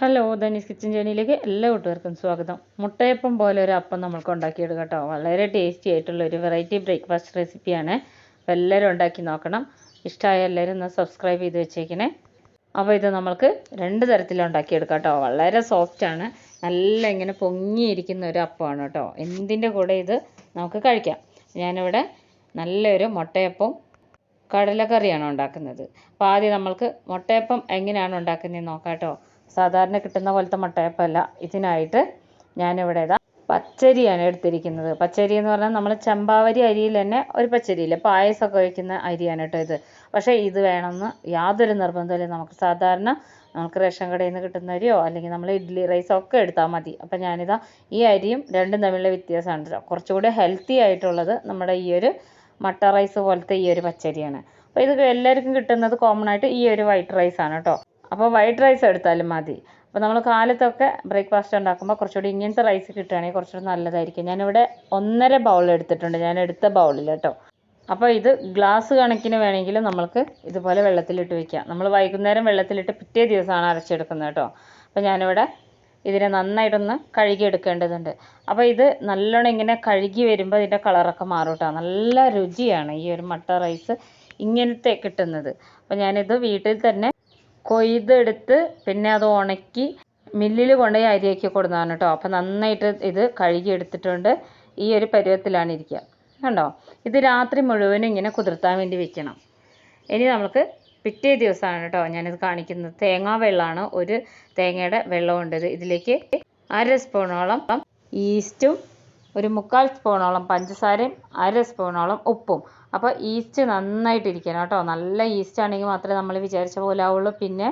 Hello Dhani's kitchen ജേണിയിലേക്ക് എല്ലാ കൂട്ടുകാർക്കും സ്വാഗതം. മുട്ടയപ്പം പോലെ ഒരു അപ്പം നമ്മൾക്ക് ഉണ്ടാക്കിയെടുക്കാം കേട്ടോ. വളരെ ടേസ്റ്റി ആയിട്ടുള്ള ഒരു വെറൈറ്റി ബ്രേക്ക്ഫാസ്റ്റ് റെസിപ്പിയാണ് അപ്പോൾ എല്ലാവരും ഉണ്ടാക്കി നോക്കണം. ഇഷ്ടമായ എല്ലാവരും ഒന്ന് സബ്സ്ക്രൈബ് ചെയ്ത് വെച്ചേക്കണേ. അപ്പോൾ ഇത് നമുക്ക് രണ്ട് തരത്തിൽ ഉണ്ടാക്കിയെടുക്കാം കേട്ടോ. വളരെ സോഫ്റ്റാണ് നല്ല ഇങ്ങനെ പൊങ്ങിയിരിക്കുന്ന ഒരു അപ്പമാണ് കേട്ടോ. എന്തിന്റെ കൂടെ ഇത് നമുക്ക് കഴിക്കാം. ഞാനിവിടെ നല്ലൊരു മുട്ടയപ്പം കടലക്കറിയാണ് ഉണ്ടാക്കുന്നത്. അപ്പോൾ ആദ്യം നമ്മൾക്ക് മുട്ടയപ്പം എങ്ങനെയാണ് ഉണ്ടാക്കുന്നത് നോക്കാം കേട്ടോ. സാധാരണ കിട്ടുന്ന പോലത്തെ മുട്ടയപ്പമല്ല. ഇതിനായിട്ട് ഞാനിവിടെ ഇതാ പച്ചരിയാണ് എടുത്തിരിക്കുന്നത്. പച്ചരി എന്ന് പറഞ്ഞാൽ നമ്മൾ ചമ്പാവരി അരിയിൽ തന്നെ ഒരു പച്ചരിയില്ല? പായസമൊക്കെ വയ്ക്കുന്ന അരിയാണ് കേട്ടോ ഇത്. പക്ഷേ ഇത് വേണമെന്ന് യാതൊരു നിർബന്ധമില്ല നമുക്ക് സാധാരണ നമുക്ക് റേഷൻ കടയിൽ നിന്ന് കിട്ടുന്ന അരിയോ അല്ലെങ്കിൽ നമ്മൾ ഇഡ്ഡലി റൈസോ ഒക്കെ എടുത്താൽ മതി. അപ്പം ഞാനിതാ ഈ അരിയും രണ്ടും തമ്മിലുള്ള വ്യത്യാസമാണ് കുറച്ചുകൂടി ഹെൽത്തി ആയിട്ടുള്ളത് നമ്മുടെ ഈ ഒരു മട്ട റൈസ് പോലത്തെ ഈ ഒരു പച്ചരിയാണ്. അപ്പോൾ ഇത് എല്ലാവർക്കും കിട്ടുന്നത് കോമൺ ആയിട്ട് ഈ ഒരു വൈറ്റ് റൈസാണ് കേട്ടോ. അപ്പോൾ വൈറ്റ് റൈസ് എടുത്താലും മതി. അപ്പോൾ നമ്മൾ കാലത്തൊക്കെ ബ്രേക്ക്ഫാസ്റ്റ് ഉണ്ടാക്കുമ്പോൾ കുറച്ചുകൂടി ഇങ്ങനത്തെ റൈസ് കിട്ടുകയാണെങ്കിൽ കുറച്ചുകൂടി നല്ലതായിരിക്കും. ഞാനിവിടെ ഒന്നര ബൗൾ എടുത്തിട്ടുണ്ട്. ഞാൻ എടുത്ത ബൗളിൽ കേട്ടോ. അപ്പോൾ ഇത് ഗ്ലാസ് കണക്കിന് വേണമെങ്കിലും നമ്മൾക്ക് ഇതുപോലെ വെള്ളത്തിലിട്ട് വയ്ക്കാം നമ്മൾ വൈകുന്നേരം വെള്ളത്തിലിട്ട് പിറ്റേ ദിവസമാണ് അരച്ചെടുക്കുന്നത് കേട്ടോ. അപ്പോൾ ഞാനിവിടെ ഇതിനെ നന്നായിട്ടൊന്ന് കഴുകി എടുക്കേണ്ടതുണ്ട് അപ്പോൾ ഇത് നല്ലോണം ഇങ്ങനെ കഴുകി വരുമ്പോൾ ഇതിന്റെ കളറൊക്കെ മാറും നല്ല രുചിയാണ് ഈ ഒരു മട്ട റൈസ് ഇങ്ങനത്തെ കിട്ടുന്നത്. അപ്പോൾ ഞാനിത് വീട്ടിൽ തന്നെ കൊയ്തെടുത്ത് പിന്നെ അത് ഉണക്കി മില്ലിൽ കൊണ്ടുപോയി അരിയാക്കി കൊടുക്കുന്നതാണ് കേട്ടോ. അപ്പോൾ നന്നായിട്ട് ഇത് കഴുകി എടുത്തിട്ടുണ്ട് ഈ ഒരു പരുവത്തിലാണ് ഇരിക്കുക. കണ്ടോ? ഇത് രാത്രി മുഴുവനും ഇങ്ങനെ കുതിർത്താൻ വേണ്ടി വെക്കണം. ഇനി നമുക്ക് പിറ്റേ ദിവസമാണ് കേട്ടോ ഞാനിത് കാണിക്കുന്നത്. തേങ്ങാ വെള്ളമാണ് ഒരു തേങ്ങയുടെ വെള്ളമുണ്ട് ഇത്. ഇതിലേക്ക് അര സ്പൂണോളം ഈസ്റ്റും ഒരു മുക്കാൽ സ്പൂണോളം പഞ്ചസാരയും അര സ്പൂണോളം ഉപ്പും. അപ്പോൾ ഈസ്റ്റ് നന്നായിട്ട് ഇരിക്കണം കേട്ടോ. നല്ല ഈസ്റ്റ് ആണെങ്കിൽ മാത്രമേ നമ്മൾ വിചാരിച്ച പോലെ ആവുള്ളൂ. പിന്നെ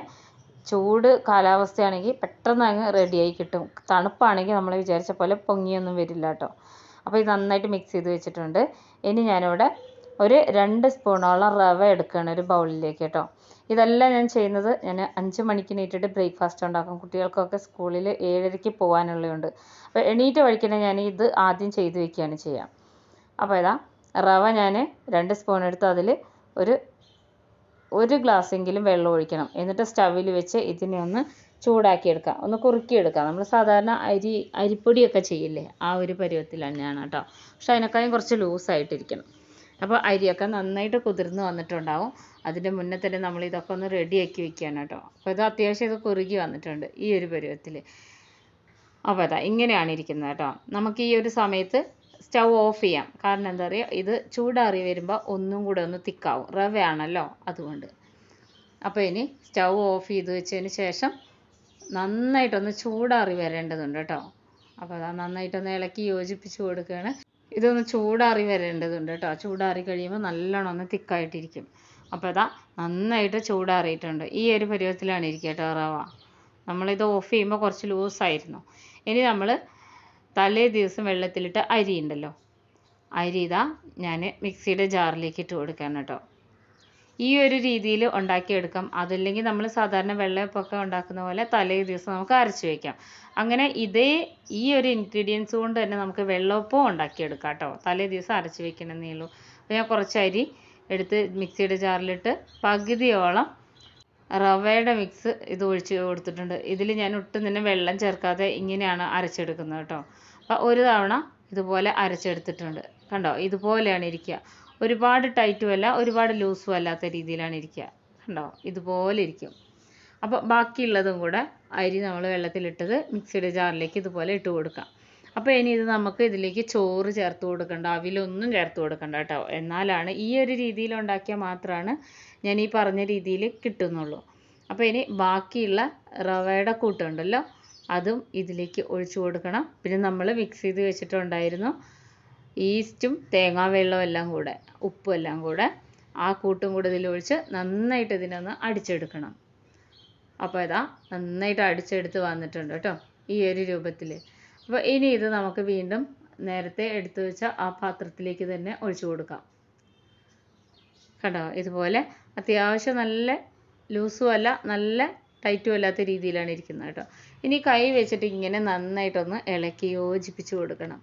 ചൂട് കാലാവസ്ഥയാണെങ്കിൽ പെട്ടെന്ന് അങ്ങ് റെഡിയായി കിട്ടും. തണുപ്പാണെങ്കിൽ നമ്മൾ വിചാരിച്ച പോലെ പൊങ്ങിയൊന്നും വരില്ല കേട്ടോ. അപ്പോൾ ഇത് നന്നായിട്ട് മിക്സ് ചെയ്ത് വെച്ചിട്ടുണ്ട്. ഇനി ഞാനിവിടെ ഒരു രണ്ട് സ്പൂണോളം റവ എടുക്കുകയാണ് ഒരു ബൗളിലേക്ക് കേട്ടോ. ഇതെല്ലാം ഞാൻ ചെയ്യുന്നത് ഞാൻ അഞ്ച് മണിക്ക് എണീറ്റിട്ട് ബ്രേക്ക്ഫാസ്റ്റ് ഉണ്ടാക്കും. കുട്ടികൾക്കൊക്കെ സ്കൂളിൽ ഏഴരയ്ക്ക് പോകാനുള്ളതുണ്ട് അപ്പോൾ എണീറ്റ വഴിക്ക് ഞാൻ ഇത് ആദ്യം ചെയ്ത് വെക്കുകയാണ് ചെയ്യുക. അപ്പോൾ ഇതാ റവ ഞാൻ രണ്ട് സ്പൂൺ എടുത്ത് അതിൽ ഒരു ഒരു ഗ്ലാസ്സെങ്കിലും വെള്ളം ഒഴിക്കണം. എന്നിട്ട് സ്റ്റവിൽ വെച്ച് ഇതിനെ ഒന്ന് ചൂടാക്കിയെടുക്കാം ഒന്ന് കുറുക്കിയെടുക്കാം നമ്മൾ സാധാരണ അരി അരിപ്പൊടിയൊക്കെ ചെയ്യില്ലേ? ആ ഒരു പരുവത്തിൽ തന്നെയാണ് കേട്ടോ. പക്ഷെ അതിനേക്കാളും കുറച്ച് ലൂസായിട്ടിരിക്കണം അപ്പോൾ അരിയൊക്കെ നന്നായിട്ട് കുതിർന്ന് വന്നിട്ടുണ്ടാവും. അതിന്റെ മുന്നേ തന്നെ നമ്മൾ ഇതൊക്കെ ഒന്ന് റെഡിയാക്കി വെക്കുകയാണ് കേട്ടോ. അപ്പോൾ ഇത് അത്യാവശ്യം ഇത് കുറുകി വന്നിട്ടുണ്ട് ഈ ഒരു പരുവത്തിൽ അപ്പോൾ അതാ ഇങ്ങനെയാണ് ഇരിക്കുന്നത് കേട്ടോ. നമുക്ക് ഈ ഒരു സമയത്ത് സ്റ്റൗ ഓഫ് ചെയ്യാം. കാരണം എന്താ പറയുക ഇത് ചൂടാറി വരുമ്പോൾ ഒന്നും കൂടെ ഒന്ന് തിക്കാവും. റവയാണല്ലോ അതുകൊണ്ട്. അപ്പോൾ ഇനി സ്റ്റൗ ഓഫ് ചെയ്ത് വെച്ചതിന് ശേഷം നന്നായിട്ടൊന്ന് ചൂടാറി വരേണ്ടതുണ്ട് കേട്ടോ. അപ്പോൾ അതാ നന്നായിട്ടൊന്ന് ഇളക്കി യോജിപ്പിച്ച് കൊടുക്കുകയാണ്. ഇതൊന്ന് ചൂടാറി വരേണ്ടതുണ്ട് കേട്ടോ. ചൂടാറി കഴിയുമ്പോൾ നല്ലോണം ഒന്ന് തിക്കായിട്ടിരിക്കും. അപ്പോൾ ഇതാ നന്നായിട്ട് ചൂടാറിയിട്ടുണ്ട്. ഈ ഒരു പരുവത്തിലാണ് ഇരിക്കുക കേട്ടോ റവ. നമ്മളിത് ഓഫ് ചെയ്യുമ്പോൾ കുറച്ച് ലൂസായിരുന്നു. ഇനി നമ്മൾ തലേ ദിവസം വെള്ളത്തിലിട്ട് അരി ഉണ്ടല്ലോ. അരി ഇതാ ഞാൻ മിക്സിയുടെ ജാറിലേക്ക് ഇട്ട് കൊടുക്കുകയാണ് കേട്ടോ. ഈ ഒരു രീതിയിൽ ഉണ്ടാക്കിയെടുക്കാം. അതല്ലെങ്കിൽ നമ്മൾ സാധാരണ വെള്ളയപ്പമൊക്കെ ഉണ്ടാക്കുന്ന പോലെ തലേ ദിവസം നമുക്ക് അരച്ച് വയ്ക്കാം അങ്ങനെ ഇതേ ഈ ഒരു ഇൻഗ്രീഡിയൻസ് കൊണ്ട് തന്നെ നമുക്ക് വെള്ളയപ്പവും ഉണ്ടാക്കിയെടുക്കാം കേട്ടോ. തലേ ദിവസം അരച്ച് വെക്കണമെന്നേ ഉള്ളൂ. അപ്പോൾ ഞാൻ കുറച്ച് അരി എടുത്ത് മിക്സിയുടെ ജാറിലിട്ട് പകുതിയോളം റവയുടെ മിക്സ് ഇത് ഒഴിച്ച് കൊടുത്തിട്ടുണ്ട്. ഇതിൽ ഞാൻ ഒട്ടും തന്നെ വെള്ളം ചേർക്കാതെ ഇങ്ങനെയാണ് അരച്ചെടുക്കുന്നത് കേട്ടോ. അപ്പോൾ ഒരു തവണ ഇതുപോലെ അരച്ചെടുത്തിട്ടുണ്ട്. കണ്ടോ? ഇതുപോലെയാണ് ഇരിക്കുക. ഒരുപാട് ടൈറ്റും അല്ല ഒരുപാട് ലൂസും അല്ലാത്ത രീതിയിലാണ് ഇരിക്കുക. കണ്ടോ? ഇതുപോലെ ഇരിക്കും. അപ്പോൾ ബാക്കിയുള്ളതും കൂടെ അരി നമ്മൾ വെള്ളത്തിലിട്ടത് മിക്സിയുടെ ജാറിലേക്ക് ഇതുപോലെ ഇട്ട് കൊടുക്കാം. അപ്പോൾ ഇനി ഇത് നമുക്ക് ഇതിലേക്ക് ചോറ് ചേർത്ത് കൊടുക്കണ്ട അവിലൊന്നും ചേർത്ത് കൊടുക്കണ്ട കേട്ടോ. എന്നാലാണ് ഈ ഒരു രീതിയിൽ ഉണ്ടാക്കിയാൽ മാത്രമാണ് ഞാൻ ഈ പറഞ്ഞ രീതിയിൽ കിട്ടുന്നുള്ളൂ. അപ്പോൾ ഇനി ബാക്കിയുള്ള റവയുടെ കൂട്ടുണ്ടല്ലോ അതും ഇതിലേക്ക് ഒഴിച്ചു കൊടുക്കണം. പിന്നെ നമ്മൾ മിക്സ് ചെയ്ത് വെച്ചിട്ടുണ്ടായിരുന്നു ഈസ്റ്റും തേങ്ങാ വെള്ളവും എല്ലാം കൂടെ ഉപ്പും എല്ലാം കൂടെ ആ കൂട്ടും കൂടെ ഇതിലൊഴിച്ച് നന്നായിട്ട് ഇതിനൊന്ന് അടിച്ചെടുക്കണം. അപ്പോൾ ഇതാ നന്നായിട്ട് അടിച്ചെടുത്ത് വന്നിട്ടുണ്ട് കേട്ടോ ഈ ഒരു രൂപത്തിൽ. അപ്പോൾ ഇനി ഇത് നമുക്ക് വീണ്ടും നേരത്തെ എടുത്തു വെച്ച ആ പാത്രത്തിലേക്ക് തന്നെ ഒഴിച്ചു കൊടുക്കാം. കണ്ടോ? ഇതുപോലെ അത്യാവശ്യം നല്ല ലൂസും അല്ല നല്ല ടൈറ്റും അല്ലാത്ത രീതിയിലാണ് ഇരിക്കുന്നത് കേട്ടോ. ഇനി കൈ വെച്ചിട്ട് ഇങ്ങനെ നന്നായിട്ടൊന്ന് ഇളക്കി യോജിപ്പിച്ച് കൊടുക്കണം.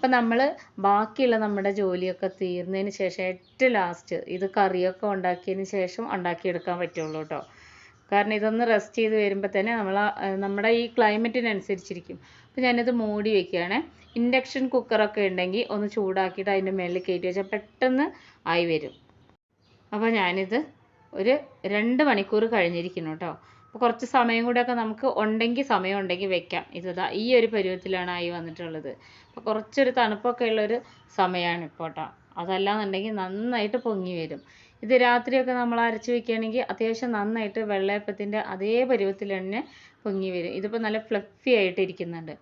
അപ്പം നമ്മൾ ബാക്കിയുള്ള നമ്മുടെ ജോലിയൊക്കെ തീർന്നതിന് ശേഷം ഏറ്റവും ലാസ്റ്റ് ഇത് കറിയൊക്കെ ഉണ്ടാക്കിയതിന് ശേഷം ഉണ്ടാക്കിയെടുക്കാൻ പറ്റുള്ളൂ കേട്ടോ കാരണം ഇതൊന്ന് റെസ്റ്റ് ചെയ്ത് വരുമ്പോൾ തന്നെ നമ്മൾ നമ്മുടെ ഈ ക്ലൈമറ്റിനനുസരിച്ചിരിക്കും അപ്പോൾ ഞാനിത് മൂടി വെക്കുകയാണ്. ഇൻഡക്ഷൻ കുക്കറൊക്കെ ഉണ്ടെങ്കിൽ ഒന്ന് ചൂടാക്കിയിട്ട് അതിന്റെ മേളിൽ കയറ്റി വെച്ചാൽ പെട്ടെന്ന് ആയി വരും. അപ്പോൾ ഞാനിത് ഒരു രണ്ട് മണിക്കൂർ കഴിഞ്ഞിരിക്കുന്നു കേട്ടോ അപ്പോൾ കുറച്ച് സമയം കൂടെയൊക്കെ നമുക്ക് ഉണ്ടെങ്കിൽ സമയം ഉണ്ടെങ്കിൽ വെക്കാം. ഇത് ഈ ഒരു പരുവത്തിലാണ് ആയി വന്നിട്ടുള്ളത്. അപ്പോൾ കുറച്ചൊരു തണുപ്പൊക്കെ ഉള്ളൊരു സമയമാണ് ഇപ്പോൾ കേട്ടോ അതല്ലാന്നുണ്ടെങ്കിൽ നന്നായിട്ട് പൊങ്ങി വരും. ഇത് രാത്രിയൊക്കെ നമ്മൾ അരച്ച് വെക്കുകയാണെങ്കിൽ അത്യാവശ്യം നന്നായിട്ട് വെള്ളയപ്പത്തിന്റെ അതേ പരുവത്തിൽ തന്നെ പൊങ്ങി വരും. ഇതിപ്പോൾ നല്ല ഫ്ലഫി ആയിട്ട് ഇരിക്കുന്നുണ്ട്.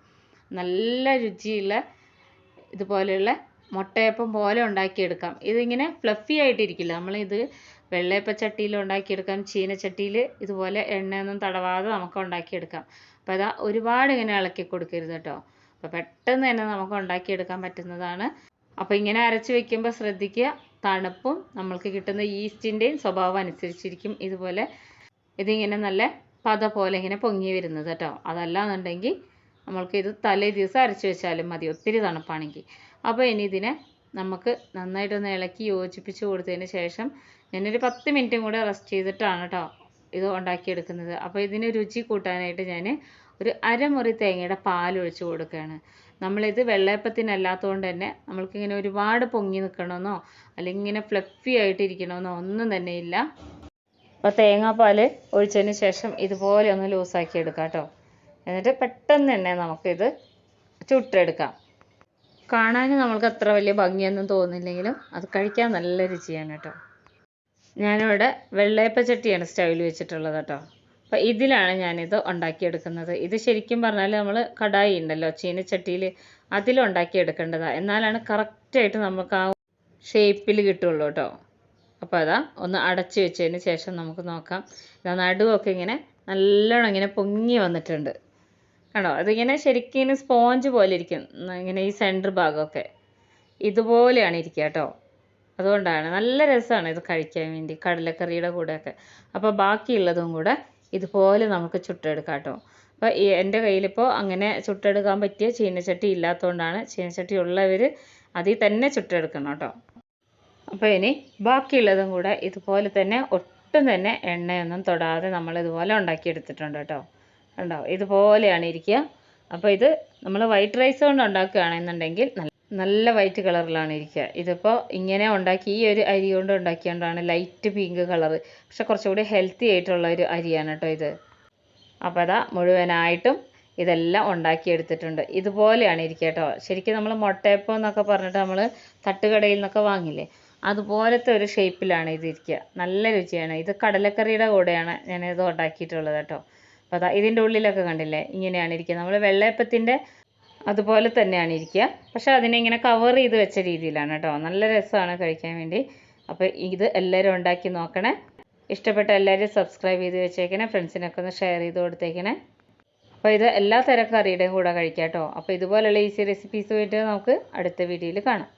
നല്ല രുചിയുള്ള ഇതുപോലെയുള്ള മുട്ടയപ്പം പോലെ ഉണ്ടാക്കിയെടുക്കാം. ഇതിങ്ങനെ ഫ്ലഫി ആയിട്ടിരിക്കില്ല. നമ്മളിത് വെള്ളയപ്പ ചട്ടിയിൽ ഉണ്ടാക്കിയെടുക്കാം ചീനച്ചട്ടിയിൽ ഇതുപോലെ എണ്ണയൊന്നും തടവാതെ നമുക്ക് ഉണ്ടാക്കിയെടുക്കാം. അപ്പോൾ അതാ ഒരുപാട് ഇങ്ങനെ ഇളക്കി കൊടുക്കരുത് കേട്ടോ. അപ്പോൾ പെട്ടെന്ന് തന്നെ നമുക്ക് ഉണ്ടാക്കിയെടുക്കാൻ പറ്റുന്നതാണ്. അപ്പോൾ ഇങ്ങനെ അരച്ച് വെക്കുമ്പോൾ ശ്രദ്ധിക്കുക തണുപ്പും നമ്മൾക്ക് കിട്ടുന്ന ഈസ്റ്റിന്റെയും സ്വഭാവം അനുസരിച്ചിരിക്കും ഇതുപോലെ. ഇതിങ്ങനെ നല്ല പത പോലെ ഇങ്ങനെ പൊങ്ങി വരുന്നത് കേട്ടോ. അതല്ലാന്നുണ്ടെങ്കിൽ നമ്മൾക്ക് ഇത് തലേ ദിവസം അരച്ച് വെച്ചാലും മതി. ഒത്തിരി തണുപ്പാണെങ്കിൽ. അപ്പോൾ ഇനി ഇതിനെ നമുക്ക് നന്നായിട്ടൊന്ന് ഇളക്കി യോജിപ്പിച്ച് കൊടുത്തതിന് ശേഷം ഞാനൊരു പത്ത് മിനിറ്റും കൂടെ റെസ്റ്റ് ചെയ്തിട്ടാണ് കേട്ടോ ഇത് ഉണ്ടാക്കിയെടുക്കുന്നത്. അപ്പോൾ ഇതിന് രുചി കൂട്ടാനായിട്ട് ഞാൻ ഒരു അരമുറി തേങ്ങയുടെ പാൽ ഒഴിച്ച് കൊടുക്കുകയാണ്. നമ്മളിത് വെള്ളയപ്പത്തിനല്ലാത്തതുകൊണ്ട് തന്നെ നമ്മൾക്കിങ്ങനെ ഒരുപാട് പൊങ്ങി നിൽക്കണമെന്നോ അല്ലെങ്കിൽ ഇങ്ങനെ ഫ്ലഫി ആയിട്ട് ഇരിക്കണമെന്നോ ഒന്നും തന്നെ ഇല്ല. അപ്പോൾ തേങ്ങാപ്പാൽ ഒഴിച്ചതിന് ശേഷം ഇതുപോലെ ഒന്ന് ലൂസാക്കി എടുക്കാം കേട്ടോ എന്നിട്ട് പെട്ടെന്ന് തന്നെ നമുക്കിത് ചുട്ടെടുക്കാം. കാണാൻ നമ്മൾക്ക് അത്ര വലിയ ഭംഗിയൊന്നും തോന്നില്ലെങ്കിലും അത് കഴിക്കാൻ നല്ല രുചിയാണ് കേട്ടോ. ഞാനിവിടെ വെള്ളയപ്പ ചട്ടിയാണ് സ്റ്റൗവിൽ വെച്ചിട്ടുള്ളത് കേട്ടോ. അപ്പോൾ ഇതിലാണ് ഞാനിത് ഉണ്ടാക്കിയെടുക്കുന്നത്. ഇത് ശരിക്കും പറഞ്ഞാൽ നമ്മൾ കടായി ഉണ്ടല്ലോ ചീനച്ചട്ടിയിൽ അതിലുണ്ടാക്കിയെടുക്കേണ്ടതാണ് എന്നാലാണ് കറക്റ്റായിട്ട് നമുക്ക് ആ ഷേപ്പിൽ കിട്ടുള്ളൂ കേട്ടോ. അപ്പോൾ അതാ ഒന്ന് അടച്ച് വെച്ചതിന് ശേഷം നമുക്ക് നോക്കാം. ഇതാ നടുവൊക്കെ ഇങ്ങനെ നല്ലോണം ഇങ്ങനെ പൊങ്ങി വന്നിട്ടുണ്ട്. കണ്ടോ അതിങ്ങനെ ശരിക്കും സ്പോഞ്ച് പോലെ ഇരിക്കും. ഇങ്ങനെ ഈ സെന്റർ ഭാഗമൊക്കെ. ഇതുപോലെയാണ് ഇരിക്കുക കേട്ടോ. അതുകൊണ്ടാണ് നല്ല രസമാണ് ഇത് കഴിക്കാൻ വേണ്ടി കടലക്കറിയുടെ കൂടെയൊക്കെ. അപ്പോൾ ബാക്കിയുള്ളതും കൂടെ ഇതുപോലെ നമുക്ക് ചുട്ടെടുക്കാം കേട്ടോ. അപ്പോൾ എന്റെ കയ്യിലിപ്പോൾ അങ്ങനെ ചുട്ടെടുക്കാൻ പറ്റിയ ചീനച്ചട്ടി ഇല്ലാത്തതുകൊണ്ടാണ് ചീനച്ചട്ടി ഉള്ളവർ അതിൽ തന്നെ ചുട്ടെടുക്കണം കേട്ടോ. അപ്പോൾ ഇനി ബാക്കിയുള്ളതും കൂടെ ഇതുപോലെ തന്നെ ഒട്ടും തന്നെ എണ്ണയൊന്നും തൊടാതെ നമ്മൾ ഇതുപോലെ ഉണ്ടാക്കിയെടുത്തിട്ടുണ്ട് കേട്ടോ. കണ്ടോ? ഇതുപോലെയാണ് ഇരിക്കുക. അപ്പോൾ ഇത് നമ്മൾ വൈറ്റ് റൈസ് കൊണ്ട് ഉണ്ടാക്കുകയാണെന്നുണ്ടെങ്കിൽ നല്ല നല്ല വൈറ്റ് കളറിലാണ് ഇരിക്കുക. ഇതിപ്പോൾ ഇങ്ങനെ ഉണ്ടാക്കി ഈ ഒരു അരി കൊണ്ട് ഉണ്ടാക്കിയതുകൊണ്ടാണ് ലൈറ്റ് പിങ്ക് കളർ പക്ഷെ കുറച്ചുകൂടി ഹെൽത്തി ആയിട്ടുള്ള ഒരു അരിയാണ് കേട്ടോ ഇത്. അപ്പോൾ അതാ മുഴുവനായിട്ടും ഇതെല്ലാം ഉണ്ടാക്കിയെടുത്തിട്ടുണ്ട്. ഇതുപോലെയാണ് ഇരിക്കുക കേട്ടോ. ശരിക്കും നമ്മൾ മുട്ടയപ്പം എന്നൊക്കെ പറഞ്ഞിട്ട് നമ്മൾ തട്ടുകടയിൽ നിന്നൊക്കെ വാങ്ങില്ലേ? അതുപോലത്തെ ഒരു ഷേപ്പിലാണ് ഇത് ഇരിക്കുക. നല്ല രുചിയാണ്. ഇത് കടലക്കറിയുടെ കൂടെയാണ് ഞാനിത് ഉണ്ടാക്കിയിട്ടുള്ളത് കേട്ടോ. അപ്പോൾ അതാ ഇതിന്റെ ഉള്ളിലൊക്കെ കണ്ടില്ലേ? ഇങ്ങനെയാണ് ഇരിക്കുക. നമ്മൾ വെള്ളയപ്പത്തിന്റെ അതുപോലെ തന്നെയാണ് ഇരിക്കുക. പക്ഷേ അതിനെ ഇങ്ങനെ കവർ ചെയ്ത് വെച്ച രീതിയിലാണ് കേട്ടോ. നല്ല രസമാണ് കഴിക്കാൻ വേണ്ടി. അപ്പോൾ ഇത് എല്ലാവരും ഉണ്ടാക്കി നോക്കണേ. ഇഷ്ടപ്പെട്ട എല്ലാവരും സബ്സ്ക്രൈബ് ചെയ്ത് വെച്ചേക്കണേ. ഫ്രണ്ട്സിനൊക്കെ ഒന്ന് ഷെയർ ചെയ്ത് കൊടുത്തേക്കണേ. അപ്പോൾ ഇത് എല്ലാ തരം കറിയുടെയും കൂടെ കഴിക്കാം കേട്ടോ. അപ്പോൾ ഇതുപോലെയുള്ള ഈസി റെസിപ്പീസുമായിട്ട് നമുക്ക് അടുത്ത വീഡിയോയിൽ കാണാം.